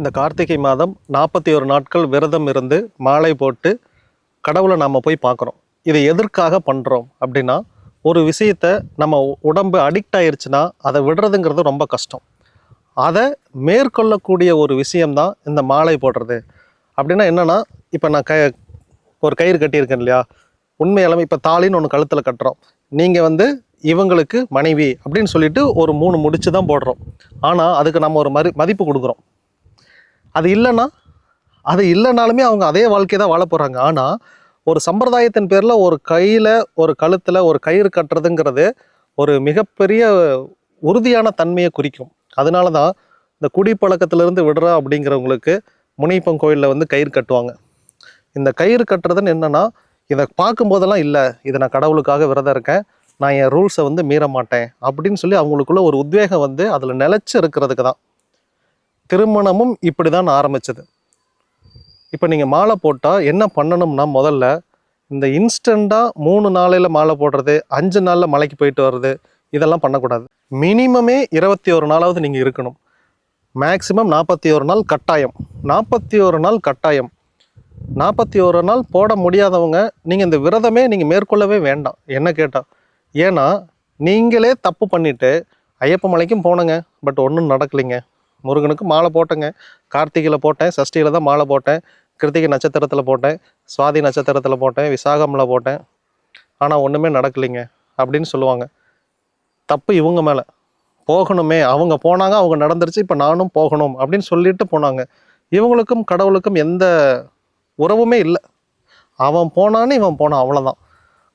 இந்த கார்த்திகை மாதம் நாற்பத்தி ஒரு நாட்கள் விரதம் இருந்து மாலை போட்டு கடவுளை நாம் போய் பார்க்குறோம். இதை எதற்காக பண்ணுறோம் அப்படின்னா ஒரு விஷயத்தை நம்ம உடம்பு அடிக்ட் ஆயிடுச்சுன்னா அதை விடுறதுங்கிறது ரொம்ப கஷ்டம். அதை மேற்கொள்ளக்கூடிய ஒரு விஷயம்தான் இந்த மாலை போடுறது. அப்படின்னா என்னென்னா இப்போ நான் க ஒரு கயிறு கட்டியிருக்கேன் இல்லையா? உண்மையாலுமே இப்போ தாலின்னு ஒன்று கழுத்தில் கட்டுறோம். நீங்கள் வந்து இவங்களுக்கு மனைவி அப்படின்னு சொல்லிட்டு ஒரு மூணு முடிச்சு தான் போடுறோம். ஆனால் அதுக்கு நம்ம ஒரு மதி மதிப்பு கொடுக்குறோம். அது இல்லைன்னா அது இல்லைனாலுமே அவங்க அதே வாழ்க்கையை தான் வாழ போகிறாங்க ஆனால் ஒரு சம்பிரதாயத்தின் பேரில் ஒரு கையில் ஒரு கழுத்தில் ஒரு கயிறு கட்டுறதுங்கிறது ஒரு மிகப்பெரிய உறுதியான தன்மையை குறிக்கும். அதனால தான் இந்த குடிப்பழக்கத்திலிருந்து விடுறா அப்படிங்கிறவங்களுக்கு முனைப்பம் கோயிலில் வந்து கயிறு கட்டுவாங்க. இந்த கயிறு கட்டுறதுன்னு என்னென்னா இதை பார்க்கும்போதெல்லாம் இல்லை இதை நான் கடவுளுக்காக விரதம் இருக்கேன் நான் என் ரூல்ஸை வந்து மீற மாட்டேன் அப்படின்னு சொல்லி அவங்களுக்குள்ள ஒரு உத்வேகம் வந்து அதில் நிலச்சி இருக்கிறதுக்கு தான். திருமணமும் இப்படி தான் ஆரம்பிச்சது. இப்போ நீங்கள் மாலை போட்டால் என்ன பண்ணணும்னா முதல்ல இந்த இன்ஸ்டண்ட்டாக மூணு நாளையில் மாலை போடுறது அஞ்சு நாளில் மலைக்கு போயிட்டு வர்றது இதெல்லாம் பண்ணக்கூடாது. மினிமமே இருபத்தி ஒரு நாளாவது நீங்கள் இருக்கணும். மேக்ஸிமம் நாற்பத்தி ஒரு நாள் கட்டாயம். நாற்பத்தி ஒரு நாள் கட்டாயம். நாற்பத்தி ஒரு நாள் போட முடியாதவங்க நீங்கள் இந்த விரதமே நீங்கள் மேற்கொள்ளவே வேண்டாம் என்ன கேட்டால் ஏன்னா நீங்களே தப்பு பண்ணிவிட்டு ஐயப்ப மலைக்கும் போனேங்க பட் ஒன்றும் நடக்கலைங்க. முருகனுக்கு மாலை போட்டேங்க. கார்த்திகையில் போட்டேன் சஷ்டியில் தான் மாலை போட்டேன் கிருத்திகை நட்சத்திரத்தில் போட்டேன் சுவாதி நட்சத்திரத்தில் போட்டேன் விசாகமில் போட்டேன். ஆனால் ஒன்றுமே நடக்கலைங்க அப்படின்னு சொல்லுவாங்க. தப்பு இவங்க மேலே. போகணுமே அவங்க போனாங்க அவங்க நடந்துருச்சு இப்போ நானும் போகணும் அப்படின்னு சொல்லிட்டு போனாங்க. இவங்களுக்கும் கடவுளுக்கும் எந்த உறவுமே இல்லை. அவன் போனான்னு இவன் போனான் அவ்வளோதான்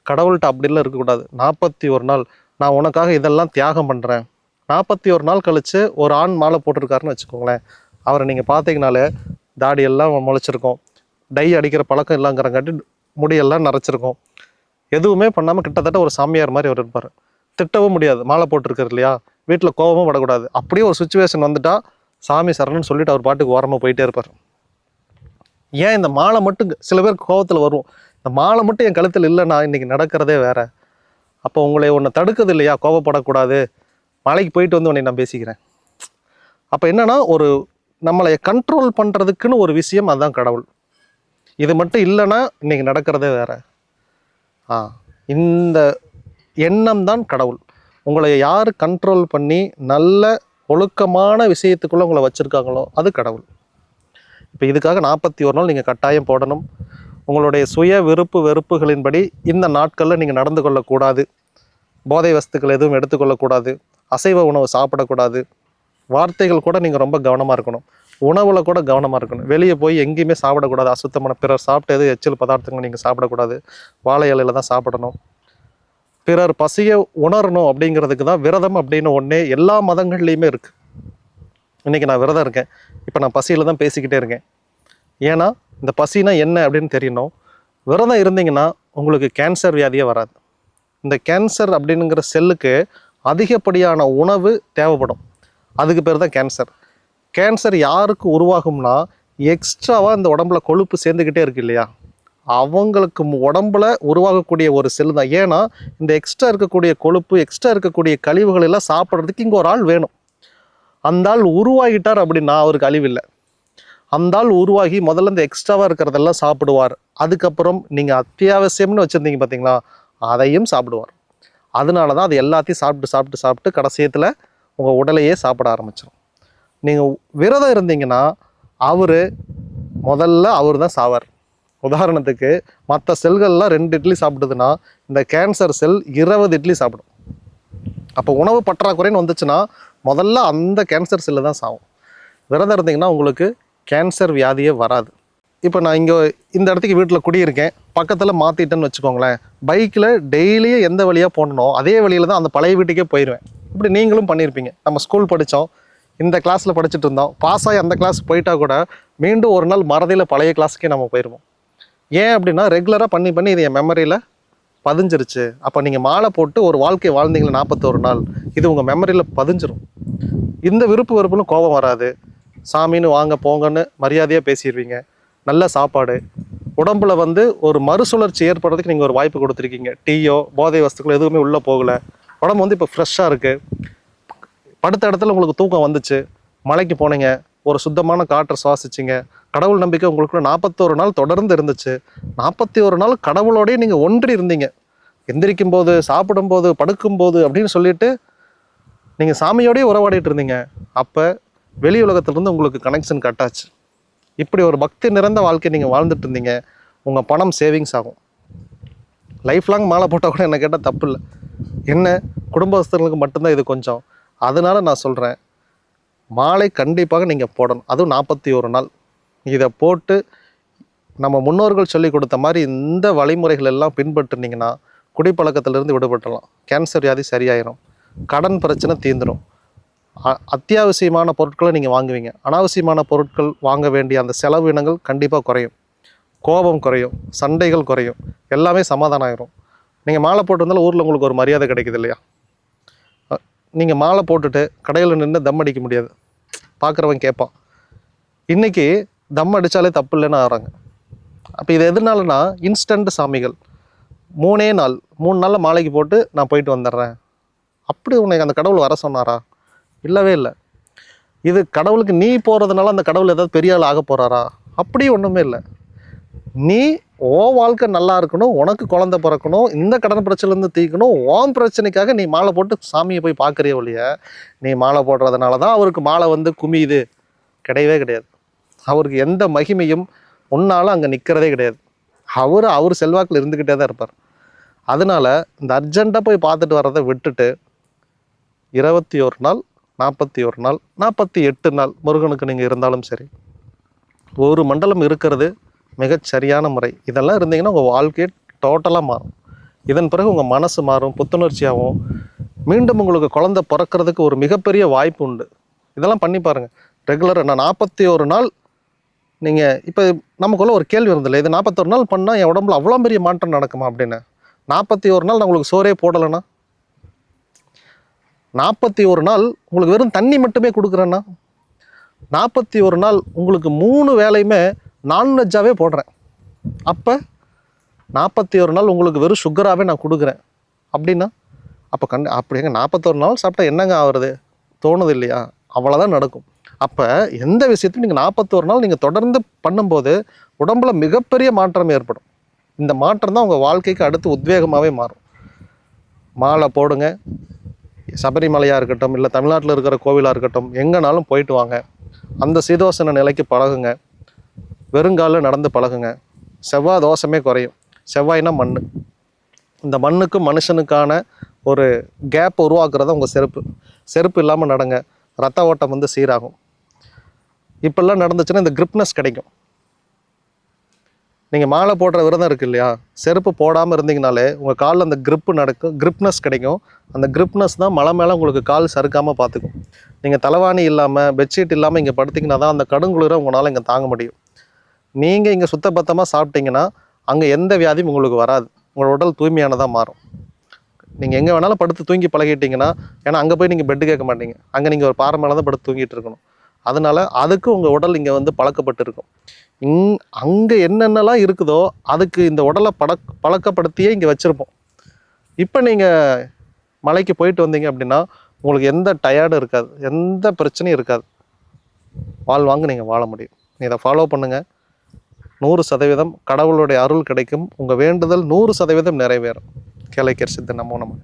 கடவுள்கிட்ட அப்படிலாம் இருக்கக்கூடாது. நாற்பத்தி ஒரு நாள் நான் உனக்காக இதெல்லாம் தியாகம் பண்ணுறேன் நாற்பத்தி ஒரு நாள் கழித்து ஒரு ஆண் மாலை போட்டிருக்காருன்னு வச்சுக்கோங்களேன். அவரை நீங்கள் பார்த்தீங்கனாலே தாடியெல்லாம் முளைச்சிருக்கும். டை அடிக்கிற பழக்கம் இல்லைங்கிறங்காட்டி முடியெல்லாம் நரைச்சிருக்கும். எதுவுமே பண்ணாமல் கிட்டத்தட்ட ஒரு சாமியார் மாதிரி அவர் இருப்பார். திட்டவும் முடியாது. மாலை போட்டிருக்காரு இல்லையா? வீட்டில் கோபமும் படக்கூடாது. அப்படியே ஒரு சுச்சுவேஷன் வந்துட்டால் சாமி சரணன்னு சொல்லிட்டு அவர் பாட்டுக்கு ஓரமாக போயிட்டே இருப்பார். ஏன் இந்த மாலை மட்டும் சில பேருக்கு கோபத்தில் வரும் இந்த மாலை மட்டும் என் கழுத்தில் இல்லைன்னா இன்னைக்கு நடக்கிறதே வேறு. அப்போ உங்களை ஒன்று தடுக்குது இல்லையா? கோபப்படக்கூடாது மலைக்கு போயிட்டு வந்து உன்னை நான் பேசிக்கிறேன். அப்போ என்னென்னா ஒரு நம்மளை கண்ட்ரோல் பண்ணுறதுக்குன்னு ஒரு விஷயம் அதுதான் கடவுள். இது மட்டும் இல்லைன்னா இன்றைக்கி நடக்கிறதே வேற. ஆ இந்த எண்ணம் தான் கடவுள். உங்களை யார் கண்ட்ரோல் பண்ணி நல்ல ஒழுக்கமான விஷயத்துக்குள்ளே உங்களை வச்சுருக்காங்களோ அது கடவுள். இப்போ இதுக்காக நாற்பத்தி ஒரு நாள் நீங்கள் கட்டாயம் போடணும். உங்களுடைய சுய விருப்பு வெறுப்புகளின்படி இந்த நாட்களில் நீங்கள் நடந்து கொள்ளக்கூடாது. போதை வஸ்துக்கள் எதுவும் எடுத்துக்கொள்ளக்கூடாது. அசைவ உணவு சாப்பிடக்கூடாது. வார்த்தைகள் கூட நீங்கள் ரொம்ப கவனமாக இருக்கணும். உணவில் கூட கவனமாக இருக்கணும். வெளியே போய் எங்கேயுமே சாப்பிடக்கூடாது. அசுத்தமான பிறர் சாப்பிட்ட எது எச்சில் பதார்த்தங்கள் நீங்கள் சாப்பிடக்கூடாது. வாழை இலையில தான் சாப்பிடணும். பிறர் பசியை உணரணும் அப்படிங்கிறதுக்கு தான் விரதம் அப்படின்னு ஒன்றே எல்லா மதங்கள்லேயுமே இருக்குது இன்றைக்கி நான் விரதம் இருக்கேன். இப்போ நான் பசியில் தான் பேசிக்கிட்டே இருக்கேன். ஏன்னா இந்த பசினா என்ன அப்படின்னு தெரியணும். விரதம் இருந்தீங்கன்னா உங்களுக்கு கேன்சர் வியாதியே வராது. இந்த கேன்சர் அப்படிங்கிற செல்லுக்கு அதிகப்படியான உணவு தேவைப்படும். அதுக்கு பேர் தான் கேன்சர் கேன்சர் யாருக்கு உருவாகும்னா எக்ஸ்ட்ராவாக இந்த உடம்புல கொழுப்பு சேர்ந்துக்கிட்டே இருக்கு இல்லையா? அவங்களுக்கு உடம்புல உருவாகக்கூடிய ஒரு செல் தான். ஏன்னா இந்த எக்ஸ்ட்ரா இருக்கக்கூடிய கொழுப்பு எக்ஸ்ட்ரா இருக்கக்கூடிய கழிவுகள் எல்லாம் சாப்பிட்றதுக்கு இங்கே ஒரு ஆள் வேணும். அந்த ஆள் உருவாகிட்டார் அப்படின்னா அவருக்கு அழிவு இல்லை. அந்த ஆள் உருவாகி முதல்ல இந்த எக்ஸ்ட்ராவாக இருக்கிறதெல்லாம் சாப்பிடுவார். அதுக்கப்புறம் நீங்கள் அத்தியாவசியம்னு வச்சுருந்தீங்க பார்த்தீங்களா அதையும் சாப்பிடுவார். அதனால தான் அது எல்லாத்தையும் சாப்பிட்டு சாப்பிட்டு சாப்பிட்டு கடைசியத்தில் உங்கள் உடலையே சாப்பிட ஆரம்பிச்சிடும் நீங்கள் விரதம் இருந்தீங்கன்னா அவர் முதல்ல அவர் தான் சாவார். உதாரணத்துக்கு மற்ற செல்கள்லாம் ரெண்டு இட்லி சாப்பிடுதுன்னா இந்த கேன்சர் செல் இருபது இட்லி சாப்பிடும். அப்போ உணவு பற்றாக்குறைன்னு வந்துச்சுன்னா முதல்ல அந்த கேன்சர் செல்லு தான் சாகும் விரதம் இருந்தீங்கன்னா உங்களுக்கு கேன்சர் வியாதியே வராது. இப்போ நான் இங்கே இந்த இடத்துக்கு வீட்டில் குடியிருக்கேன். பக்கத்தில் மாற்றிட்டேன்னு வச்சுக்கோங்களேன். பைக்கில் டெய்லியும் எந்த வழியாக போடணும் அதே வழியில் தான் அந்த பழைய வீட்டுக்கே போயிடுவேன் இப்படி நீங்களும் பண்ணியிருப்பீங்க. நம்ம ஸ்கூல் படித்தோம். இந்த கிளாஸில் படிச்சுட்டு இருந்தோம். பாஸ் ஆகி அந்த கிளாஸ் போயிட்டா கூட மீண்டும் ஒரு நாள் மறதியில் பழைய கிளாஸுக்கே நம்ம போயிடுவோம் ஏன் அப்படின்னா ரெகுலராக பண்ணி பண்ணி இது என் மெமரியில் பதிஞ்சிருச்சு. அப்போ நீங்கள் மாலை போட்டு ஒரு வாழ்க்கை வாழ்ந்தீங்களே நாற்பத்தோரு நாள். இது உங்கள் மெமரியில் பதிஞ்சிரும். இந்த விருப்பு வெறுப்புன்னு கோபம் வராது. சாமின்னு வாங்க போங்கன்னு மரியாதையாக பேசிடுவீங்க. நல்ல சாப்பாடு. உடம்புல வந்து ஒரு மறுசுழற்சி ஏற்படுறதுக்கு நீங்கள் ஒரு வாய்ப்பு கொடுத்துருக்கீங்க. டீயோ போதை வஸ்துக்களோ எதுவுமே உள்ளே போகலை. உடம்பு வந்து இப்போ ஃப்ரெஷ்ஷாக இருக்குது படுத்த இடத்துல உங்களுக்கு தூக்கம் வந்துச்சு. மலைக்கு போனீங்க. ஒரு சுத்தமான காற்றை சுவாசிச்சிங்க. கடவுள் நம்பிக்கை உங்களுக்குள்ள நாற்பத்தோரு நாள் தொடர்ந்து இருந்துச்சு. நாற்பத்தி ஒரு நாள் கடவுளோடயே நீங்கள் ஒன்றி இருந்தீங்க. எந்திரிக்கும் போது சாப்பிடும்போது படுக்கும்போது அப்படின்னு சொல்லிட்டு நீங்கள் சாமியோடயே உறவாடிட்டு இருந்தீங்க. அப்போ வெளி உலகத்திலிருந்து உங்களுக்கு கனெக்ஷன் கட்டாச்சு இப்படி ஒரு பக்தி நிறைந்த வாழ்க்கை நீங்கள் வாழ்ந்துட்டு இருந்தீங்க. உங்கள் பணம் சேவிங்ஸ் ஆகும். லைஃப் லாங் மாலை போட்டால் கூட என்ன கேட்டால் தப்பு இல்லை. என்ன? குடும்பஸ்தர்களுக்கு மட்டும்தான் இது கொஞ்சம். அதனால நான் சொல்கிறேன் மாலை கண்டிப்பாக நீங்கள் போடணும். அதுவும் நாற்பத்தி ஒரு நாள். இதை போட்டு நம்ம முன்னோர்கள் சொல்லி கொடுத்த மாதிரி இந்த வழிமுறைகள் எல்லாம் பின்பற்றுனீங்கன்னா குடிப்பழக்கத்திலிருந்து விடுபட்டுடலாம் கேன்சர் வியாதி சரியாயிரும். கடன் பிரச்சனை தீந்துடும் அத்தியாவசியமான பொருட்களை நீங்கள் வாங்குவீங்க. அனாவசியமான பொருட்கள் வாங்க வேண்டிய அந்த செலவினங்கள் கண்டிப்பாக குறையும். கோபம் குறையும். சண்டைகள் குறையும். எல்லாமே சமாதானம் ஆயிரும். நீங்கள் மாலை போட்டிருந்தாலும் ஊரில் உங்களுக்கு ஒரு மரியாதை கிடைக்குது இல்லையா? நீங்கள் மாலை போட்டுட்டு கடையில் நின்று தம் அடிக்க முடியாது. பார்க்குறவன் கேட்பான். இன்றைக்கி தம் அடித்தாலே தப்பு இல்லைன்னு ஆகிறாங்க. அப்போ இது எதுனாலனா இன்ஸ்டண்ட் சாமிகள். மூணே நாள் மூணு நாளில் மாலைக்கு போட்டு நான் போயிட்டு வந்துடுறேன். அப்படி உனக்கு அந்த கடவுள் வர சொன்னாரா? இல்லவே இல்லை. இது கடவுளுக்கு நீ போகிறதுனால அந்த கடவுள் ஏதாவது பெரிய ஆள் ஆக போகிறாரா அப்படி ஒன்றுமே இல்லை. நீ ஓ வாழ்க்கை நல்லா இருக்கணும் உனக்கு குழந்தை பிறக்கணும் இந்த கடன் பிரச்சனைலேருந்து தீர்க்கணும் ஓம் பிரச்சனைக்காக நீ மாலை போட்டு சாமியை போய் பார்க்குறிய ஒழிய நீ மாலை போடுறதுனால தான் அவருக்கு மாலை வந்து குமியுது. கிடையவே கிடையாது. அவருக்கு எந்த மகிமையும் உன்னால் அங்கே நிற்கிறதே கிடையாது. அவர் அவர் செல்வாக்கில் இருந்துக்கிட்டே தான் இருப்பார். அதனால இந்த அர்ஜெண்ட்டாக போய் பார்த்துட்டு வர்றதை விட்டுட்டு இருபத்தி ஒரு நாள் நாற்பத்தி ஒரு நாள் நாற்பத்தி எட்டு நாள் முருகனுக்கு நீங்கள் இருந்தாலும் சரி. ஒரு மண்டலம் இருக்கிறது மிகச் சரியான முறை. இதெல்லாம் இருந்தீங்கன்னா உங்கள் வாழ்க்கையே டோட்டலாக மாறும். இதன் பிறகு உங்கள் மனசு மாறும் புத்துணர்ச்சியாகவும் மீண்டும் உங்களுக்கு குழந்தை பிறக்கிறதுக்கு ஒரு மிகப்பெரிய வாய்ப்பு உண்டு. இதெல்லாம் பண்ணி பாருங்கள் ரெகுலராக நான் நாற்பத்தி ஒரு நாள் நீங்கள் இப்போ நமக்குள்ள ஒரு கேள்வி இருந்தில்ல இது நாற்பத்தொரு நாள் பண்ணால் என் உடம்புல அவ்வளோ பெரிய மாற்றம் நடக்குமா அப்படின்னு? நாற்பத்தி ஒரு நாள் நான் உங்களுக்கு சோறே போடலைன்னா? நாற்பத்தி ஒரு நாள் உங்களுக்கு வெறும் தண்ணி மட்டுமே கொடுக்குறேன்னா நாற்பத்தி ஒரு நாள் உங்களுக்கு மூணு வேலையுமே நான்வெஜ்ஜாகவே போடுறேன். அப்போ நாற்பத்தி ஒரு நாள் உங்களுக்கு வெறும் சுகராகவே நான் கொடுக்குறேன். அப்படின்னா அப்போ கண்டு அப்படிங்க நாற்பத்தொரு நாள் சாப்பிட்டா என்னங்க ஆகுறது தோணுது இல்லையா? அவ்வளோதான் நடக்கும். அப்போ எந்த விஷயத்தையும் நீங்கள் நாற்பத்தோரு நாள் நீங்கள் தொடர்ந்து பண்ணும்போது உடம்புல மிகப்பெரிய மாற்றம் ஏற்படும். இந்த மாற்றம் தான் உங்கள் வாழ்க்கைக்கு அடுத்து உத்வேகமாகவே மாறும். மாலை போடுங்க சபரிமலையாக இருக்கட்டும் இல்லை தமிழ்நாட்டில் இருக்கிற கோவிலாக இருக்கட்டும் எங்கேனாலும் போயிட்டு வாங்க. அந்த சீதோசன நிலைக்கு பழகுங்க. வெறுங்காலில் நடந்து பழகுங்க. செவ்வாய் தோஷமே குறையும். செவ்வாய்னா மண் இந்த மண்ணுக்கும் மனுஷனுக்கான ஒரு கேப் உருவாக்குறது உங்கள் செருப்பு. செருப்பு இல்லாமல் நடங்க. ரத்த ஓட்டம் வந்து சீராகும். இப்பெல்லாம் நடந்துச்சுன்னா இந்த கிரிப்னஸ் கிடைக்கும். நீங்கள் மாலை போடுற விரதம் இருக்கு இல்லையா? செருப்பு போடாமல் இருந்தீங்கனாலே உங்கள் காலில் அந்த க்ரிப்பு நடக்கும் கிரிப்னஸ் கிடைக்கும். அந்த கிரிப்னஸ் தான் மலை மேலே உங்களுக்கு கால் சறுக்காமல் பார்த்துக்கும் நீங்கள் தலைவாணி இல்லாமல் பெட்ஷீட் இல்லாமல் இங்கே படுத்திங்கன்னா தான் அந்த கடுங்குளிரை உங்களால் இங்கே தாங்க முடியும். நீங்கள் இங்கே சுத்தபத்தமாக சாப்பிட்டீங்கன்னா அங்கே எந்த வியாதியும் உங்களுக்கு வராது. உங்களோட உடல் தூய்மையானதாக மாறும். நீங்கள் எங்கே வேணாலும் படுத்து தூங்கி பழகிட்டீங்கன்னா ஏன்னா அங்கே போய் நீங்கள் பெட்டு கேட்க மாட்டீங்க. அங்கே நீங்கள் ஒரு பாறை மேலே தான் படுத்து தூங்கிட்டு இருக்கணும். அதனால் அதுக்கு உங்கள் உடல் இங்கே வந்து பழக்கப்பட்டிருக்கும். இங் அங்கே என்னென்னலாம் இருக்குதோ அதுக்கு இந்த உடலை பழக் பழக்கப்படுத்தியே இங்கே வச்சுருப்போம். இப்போ நீங்கள் மலைக்கு போயிட்டு வந்தீங்க அப்படின்னா உங்களுக்கு எந்த டயர்டும் இருக்காது எந்த பிரச்சனையும் இருக்காது. வாழ்வாங்க நீங்கள் வாழ முடியும். இதை ஃபாலோ பண்ணுங்கள் நூறு சதவீதம் கடவுளுடைய அருள் கிடைக்கும். உங்கள் வேண்டுதல் நூறு சதவீதம் நிறைவேறும். கேளைக்கர் சித்த நமோ நம்ம